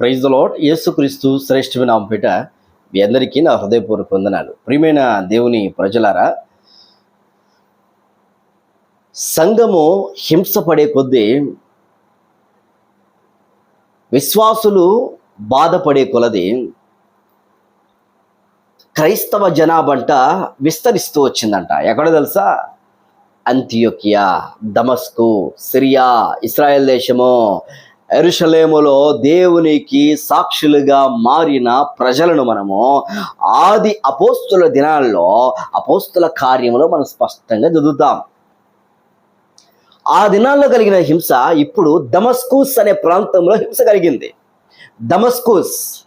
Praise lord యేసుక్రీస్తు శ్రేష్ఠమైన నామపేట మీ అందరికీ నా హృదయపూర్వక వందనాలు. ప్రియమైన దేవుని ప్రజలారా సంఘము హింసపడే కొద్దీ విశ్వాసులు బాధపడే కొలది క్రైస్తవ జనాభంట విస్తరిస్తూ వచ్చిందంట. ఎక్కడ తెలుసా? అంత్యోకియా దమస్కు సిరియా ఇస్రాయెల్ దేశము. ఎరుషలేములో దేవునికి సాక్షులుగా మారిన ప్రజలను మనము ఆది అపోస్తుల దినాల్లో అపోస్తుల కార్యములో మనం స్పష్టంగా చదువుతాం. ఆ దినాల్లో కలిగిన హింస ఇప్పుడు దమస్కూస్ అనే ప్రాంతంలో హింస కలిగింది. దమస్కూస్.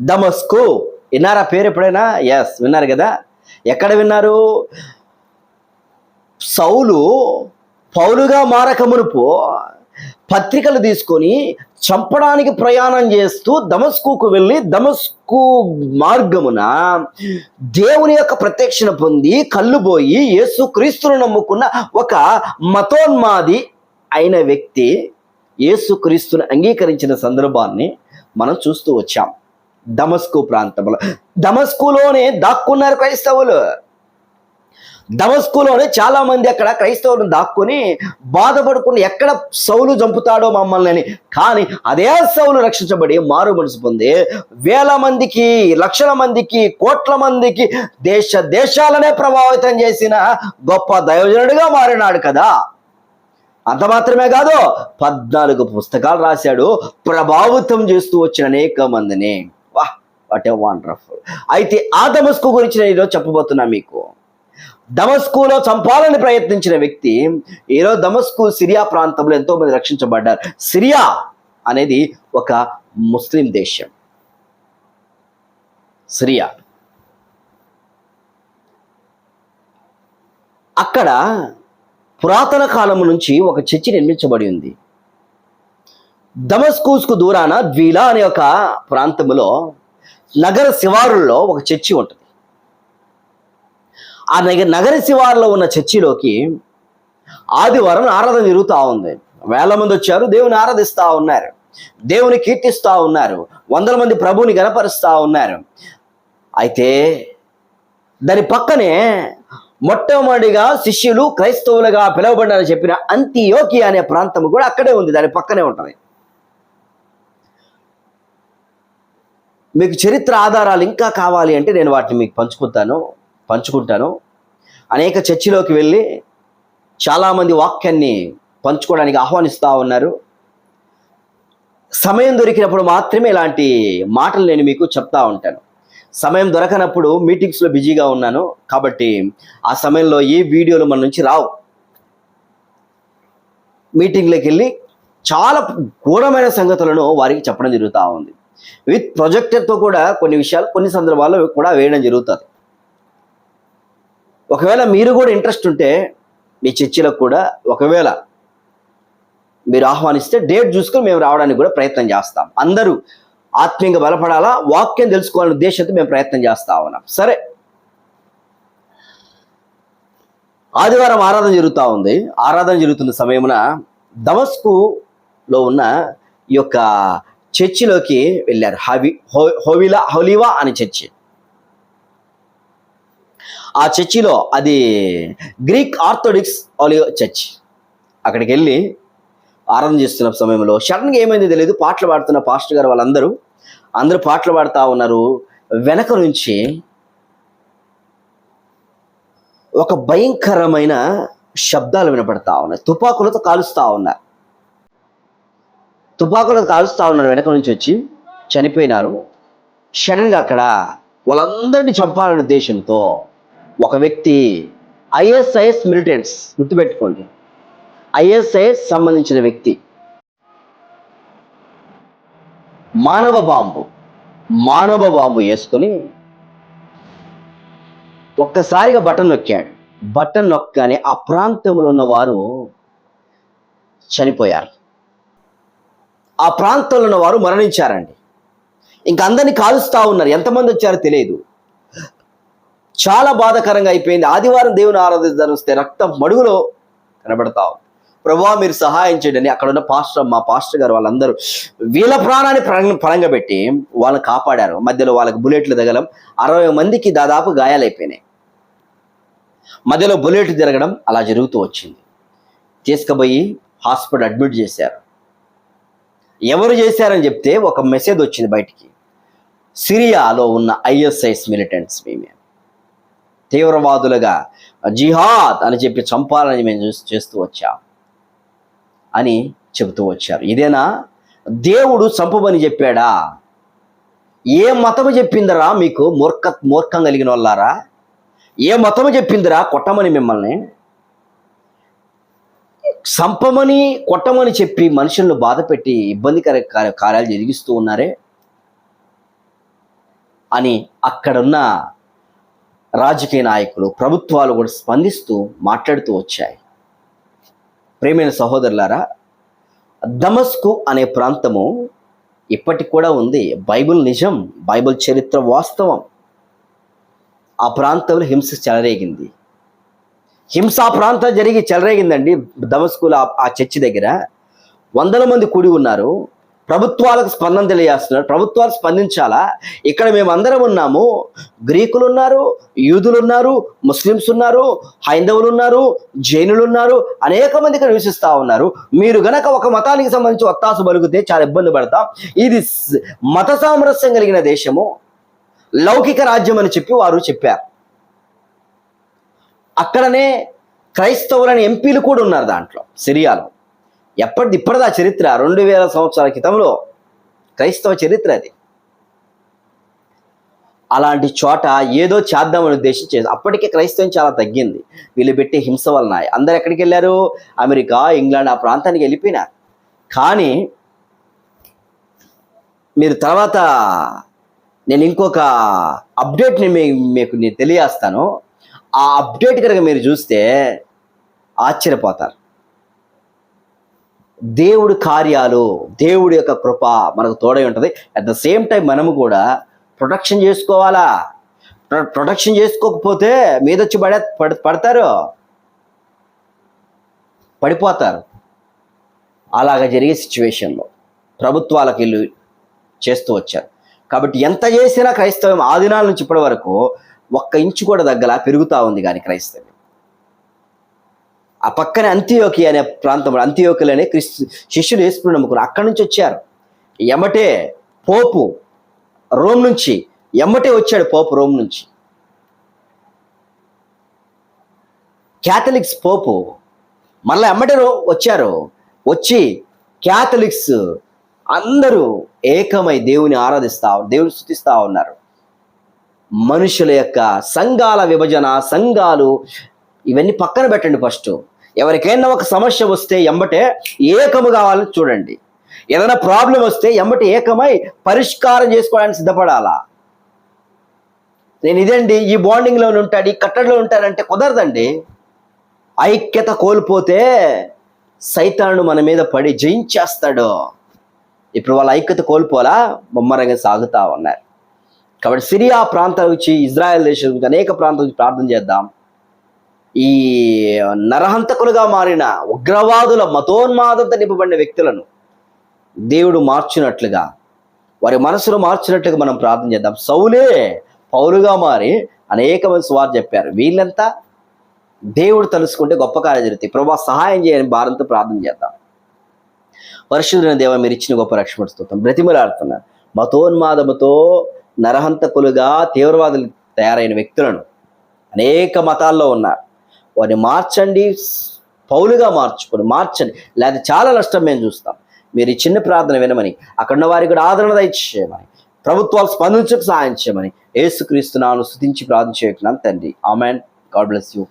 దమస్కు. విన్నారా పేరు ఎప్పుడైనా? ఎస్ విన్నారు కదా? ఎక్కడ విన్నారు? సౌలు పౌలుగా మారక మునుపు పత్రికలు తీసుకొని చంపడానికి ప్రయాణం చేస్తూ దమస్కుకు వెళ్ళి దమస్కు మార్గమున దేవుని యొక్క ప్రత్యక్షణ పొంది కళ్ళు పోయి యేసు క్రీస్తును నమ్ముకున్న ఒక మతోన్మాది అయిన వ్యక్తి యేసు క్రీస్తుని అంగీకరించిన సందర్భాన్ని మనం చూస్తూ వచ్చాం. దమస్కు ప్రాంతంలో. దమస్కులోనే దాక్కున్నారు క్రైస్తవులు. దమస్కులోనే చాలా మంది అక్కడ క్రైస్తవులను దాక్కుని బాధపడుకుని ఎక్కడ సౌలు చంపుతాడో మమ్మల్ని అని. కానీ అదే సౌలు రక్షించబడి మారు మనసు పొంది వేల మందికి లక్షల మందికి కోట్ల మందికి దేశ దేశాలనే ప్రభావితం చేసిన గొప్ప దైవజనుడిగా మారినాడు కదా. అంత మాత్రమే కాదు పద్నాలుగు పుస్తకాలు రాశాడు ప్రభావితం చేస్తూ వచ్చిన అనేక మందిని. వాహ్ వాట్ ఏ వండర్ఫుల్. అయితే ఆ దమస్కు గురించి నేను ఈరోజు చెప్పబోతున్నా మీకు. దమస్కులో చంపాలని ప్రయత్నించిన వ్యక్తి ఈరోజు దమస్కు సిరియా ప్రాంతంలో ఎంతో మంది రక్షించబడ్డారు. సిరియా అనేది ఒక ముస్లిం దేశం. సిరియా. అక్కడ పురాతన కాలం నుంచి ఒక చర్చి నిర్మించబడి ఉంది. దమస్కూస్కు దూరాన ద్వీలా అనే ఒక ప్రాంతంలో నగర శివారుల్లో ఒక చర్చి ఉంటుంది. ఆ నగ నగర శివార్లో ఉన్న చర్చిలోకి ఆదివారం ఆరాధన జరుగుతూ ఉంది. వేల మంది వచ్చారు దేవుని ఆరాధిస్తూ ఉన్నారు. దేవుని కీర్తిస్తూ ఉన్నారు. వందల మంది ప్రభువుని గనపరుస్తూ ఉన్నారు. అయితే దాని పక్కనే మొట్టమొదటిగా శిష్యులు క్రైస్తవులుగా పిలవబడ్డారని చెప్పిన అంతియోకి అనే ప్రాంతం కూడా అక్కడే ఉంది దాని పక్కనే ఉంటుంది. మీకు చరిత్ర ఆధారాలు ఇంకా కావాలి అంటే నేను వాటిని మీకు పంచుకుంటాను. పంచుకుంటాను. అనేక చర్చిలోకి వెళ్ళి చాలామంది వాక్యాన్ని పంచుకోవడానికి ఆహ్వానిస్తూ ఉన్నారు. సమయం దొరికినప్పుడు మాత్రమే ఇలాంటి మాటలు నేను మీకు చెప్తా ఉంటాను. సమయం దొరకనప్పుడు మీటింగ్స్లో బిజీగా ఉన్నాను కాబట్టి ఆ సమయంలో ఏ వీడియోలు మన నుంచి రావు. మీటింగ్లోకి వెళ్ళి చాలా గూఢమైన సంగతులను వారికి చెప్పడం జరుగుతూ ఉంది. విత్ ప్రొజెక్టర్తో కూడా కొన్ని విషయాలు కొన్ని సందర్భాల్లో కూడా వేయడం జరుగుతుంది. ఒకవేళ మీరు కూడా ఇంట్రెస్ట్ ఉంటే మీ చర్చిలకు కూడా ఒకవేళ మీరు ఆహ్వానిస్తే డేట్ చూసుకొని మేము రావడానికి కూడా ప్రయత్నం చేస్తాం. అందరూ ఆత్మీయంగా బలపడాలా? వాక్యం తెలుసుకోవాలనే ఉద్దేశంతో మేము ప్రయత్నం చేస్తా ఉన్నాం. సరే. ఆదివారం ఆరాధన జరుగుతూ ఉంది. ఆరాధన జరుగుతున్న సమయమున దమస్కులో ఉన్న ఈ యొక్క చర్చిలోకి వెళ్ళారు. హవి హో హోవిలా హోలివా అనే చర్చి. ఆ చర్చిలో అది గ్రీక్ ఆర్థోడిక్స్ ఆలియో చర్చ్. అక్కడికి వెళ్ళి ఆరాధన చేస్తున్న సమయంలో సడన్గా ఏమైంది తెలియదు. పాటలు పాడుతున్న పాస్టర్ గారు వాళ్ళందరూ అందరూ పాటలు పాడుతూ ఉన్నారు. వెనక నుంచి ఒక భయంకరమైన శబ్దాలు వినపడతా ఉన్నాయి. తుపాకులతో కాలుస్తూ ఉన్నారు. తుపాకులతో కాలుస్తూ ఉన్నారు వెనక నుంచి వచ్చి చనిపోయినారు. సడన్గా అక్కడ వాళ్ళందరినీ చంపాలనే ఉద్దేశంతో ఒక వ్యక్తి ఐఎస్ఐఎస్ మిలిటెంట్స్ గుర్తుపెట్టుకోండి. ఐఎస్ఐఎస్ సంబంధించిన వ్యక్తి. మానవ బాంబు. మానవ బాంబు వేసుకొని ఒక్కసారిగా బటన్ నొక్కాడు. బటన్ నొక్కగానే ఆ ప్రాంతంలో ఉన్న వారు చనిపోయారు. ఆ ప్రాంతంలో ఉన్న వారు మరణించారండి. ఇంకా అందరినీ కాలుస్తూ ఉన్నారు. ఎంతమంది వచ్చారో తెలియదు. చాలా బాధాకరంగా అయిపోయింది. ఆదివారం దేవుని ఆరాధించడం వస్తే రక్తం మడుగులో కనబడతావు ప్రభా మీరు సహాయం చేయండి అని అక్కడ ఉన్న పాస్టర్ మా పాస్టర్ గారు వాళ్ళందరూ వీళ్ళ ప్రాణాన్ని పరంగ పరంగా పెట్టి వాళ్ళని కాపాడారు. మధ్యలో వాళ్ళకి బుల్లెట్లు తగలం అరవై మందికి దాదాపు గాయాలైపోయినాయి. మధ్యలో బుల్లెట్ తిరగడం అలా జరుగుతూ వచ్చింది. తీసుకుపోయి హాస్పిటల్ అడ్మిట్ చేశారు. ఎవరు చేశారని చెప్తే ఒక మెసేజ్ వచ్చింది బయటికి. సిరియాలో ఉన్న ఐఎస్ఐఎస్ మిలిటెంట్స్ మేమే తీవ్రవాదులుగా జిహాద్ అని చెప్పి చంపాలని మేము చేస్తూ వచ్చాం అని చెబుతూ వచ్చారు. ఇదేనా? దేవుడు చంపమని చెప్పాడా? ఏ మతము చెప్పిందిరా మీకు మూర్ఖ మూర్ఖం కలిగిన వాళ్ళారా? ఏ మతము చెప్పిందిరా కొట్టమని మిమ్మల్ని? సంపమని కొట్టమని చెప్పి మనుషులను బాధపెట్టి ఇబ్బందికర కార్యాలు జరిగిస్తూ ఉన్నారే? అని అక్కడున్న రాజకీయ నాయకులు ప్రభుత్వాలు కూడా స్పందిస్తూ మాట్లాడుతూ వచ్చాయి. ప్రేమైన సహోదరులారా దమస్కు అనే ప్రాంతము ఇప్పటికి కూడా ఉంది. బైబిల్ నిజం బైబిల్ చరిత్ర వాస్తవం. ఆ ప్రాంతంలో హింస చెలరేగింది. హింస ఆ ప్రాంతం జరిగి చెలరేగిందండి దమస్కుల ఆ- ఆ చర్చి దగ్గర. వందల మంది కూడి ఉన్నారు. ప్రభుత్వాలకు స్పందన తెలియజేస్తున్నారు. ప్రభుత్వాలు స్పందించాలా? ఇక్కడ మేము అందరం ఉన్నాము. గ్రీకులు ఉన్నారు యూదులు ఉన్నారు ముస్లిమ్స్ ఉన్నారు హైందవులు ఉన్నారు జైనులు ఉన్నారు అనేక మంది ఇక్కడ నివసిస్తూ ఉన్నారు. మీరు గనక ఒక మతానికి సంబంధించి ఒత్తాసు బలిగితే చాలా ఇబ్బంది పడతాం. ఇది మత సామరస్యం కలిగిన దేశము. లౌకిక రాజ్యం అని చెప్పి వారు చెప్పారు. అక్కడనే క్రైస్తవులని ఎంపీలు కూడా ఉన్నారు దాంట్లో సిరియాలో. ఎప్పటిది ఇప్పటిదా చరిత్ర? రెండు వేల సంవత్సరాల క్రితంలో క్రైస్తవ చరిత్ర అది. అలాంటి చోట ఏదో చేద్దామని ఉద్దేశించేది. అప్పటికే క్రైస్తవం చాలా తగ్గింది. వీళ్ళు పెట్టే హింస వలన అందరు ఎక్కడికి వెళ్ళారు? అమెరికా ఇంగ్లాండ్ ఆ ప్రాంతానికి వెళ్ళిపోయినారు కానీ మీరు తర్వాత నేను ఇంకొక అప్డేట్ని మీ మీకు నేను తెలియజేస్తాను. ఆ అప్డేట్ కనుక మీరు చూస్తే ఆశ్చర్యపోతారు. దేవుడి కార్యాలు దేవుడి యొక్క కృప మనకు తోడై ఉంటుంది. అట్ ద సేమ్ టైం మనము కూడా ప్రొటెక్షన్ చేసుకోవాలా? ప్రొ- ప్రొటెక్షన్ చేసుకోకపోతే మీద వచ్చి పడే పడ- పడతారు? పడిపోతారు. అలాగ జరిగే సిచ్యువేషన్లో ప్రభుత్వాలకు ఇల్లు చేస్తూ వచ్చారు. కాబట్టి ఎంత చేసినా క్రైస్తవం ఆ దినాల నుంచి ఇప్పటి వరకు ఒక్క ఇంచు కూడా దగ్గర పెరుగుతూ ఉంది కానీ క్రైస్తవం. ఆ పక్కనే అంత్యోకి అనే ప్రాంతంలో అంత్యోకులు అనే క్రిస్తు శిష్యులు వేసుకుని నమ్ముకున్నారు. అక్కడి నుంచి వచ్చారు. ఎమ్మటే పోపు రోమ్ నుంచి ఎమ్మటే వచ్చాడు పోపు రోమ్ నుంచి. క్యాథలిక్స్ పోపు మళ్ళీ ఎమ్మటే వచ్చారు. వచ్చి క్యాథలిక్స్ అందరూ ఏకమై దేవుని ఆరాధిస్తా దేవుని స్థుతిస్తూ ఉన్నారు. మనుషుల యొక్క సంఘాల విభజన సంఘాలు ఇవన్నీ పక్కన పెట్టండి ఫస్ట్. ఎవరికైనా ఒక సమస్య వస్తే ఎంబటే ఏకము కావాలని చూడండి. ఏదైనా ప్రాబ్లం వస్తే ఎంబటి ఏకమై పరిష్కారం చేసుకోవడానికి సిద్ధపడాలా? నేను ఇదండి ఈ బాండింగ్లో ఉంటాడు ఈ కట్టడిలో ఉంటాడంటే కుదరదండి. ఐక్యత కోల్పోతే సైతాను మన మీద పడి జయించేస్తాడు. ఇప్పుడు వాళ్ళ ఐక్యత కోల్పోలా? ముమ్మరంగా సాగుతా ఉన్నారు. కాబట్టి సిరియా ప్రాంతం నుంచి ఇజ్రాయెల్ దేశం నుంచి అనేక ప్రాంతాల నుంచి ప్రార్థన చేద్దాం. ఈ నరహంతకులుగా మారిన ఉగ్రవాదుల మతోన్మాదంతో నింపబడిన వ్యక్తులను దేవుడు మార్చినట్లుగా వారి మనసును మార్చినట్లుగా మనం ప్రార్థన చేద్దాం. సౌలే పౌలుగా మారి అనేక మంది వారు చెప్పారు. వీళ్ళంతా దేవుడు తలుసుకుంటే గొప్ప కార్యం జరుగుతాయి. ప్రభా సహాయం చేయని భారంతో ప్రార్థన చేద్దాం. పరిశుద్ధుల దేవ మీరు ఇచ్చిన గొప్ప రక్షణ స్తోత్రం. బ్రతిమలాడుతున్నారు మతోన్మాదముతో నరహంతకులుగా తీవ్రవాదులు తయారైన వ్యక్తులను అనేక మతాల్లో ఉన్నారు. వారిని మార్చండి పౌలుగా మార్చుకొని మార్చండి. లేదా చాలా నష్టం మేము చూస్తాం. మీరు ఈ చిన్న ప్రార్థన వినమని అక్కడ ఉన్న వారికి కూడా ఆదరణ దయచేయమని ప్రభుత్వాలు స్పందించకు సహాయం చేయమని యేసుక్రీస్తునాను స్థుతించి ప్రార్థన చేయకున్నాను తండ్రి. ఆమెన్. God bless you.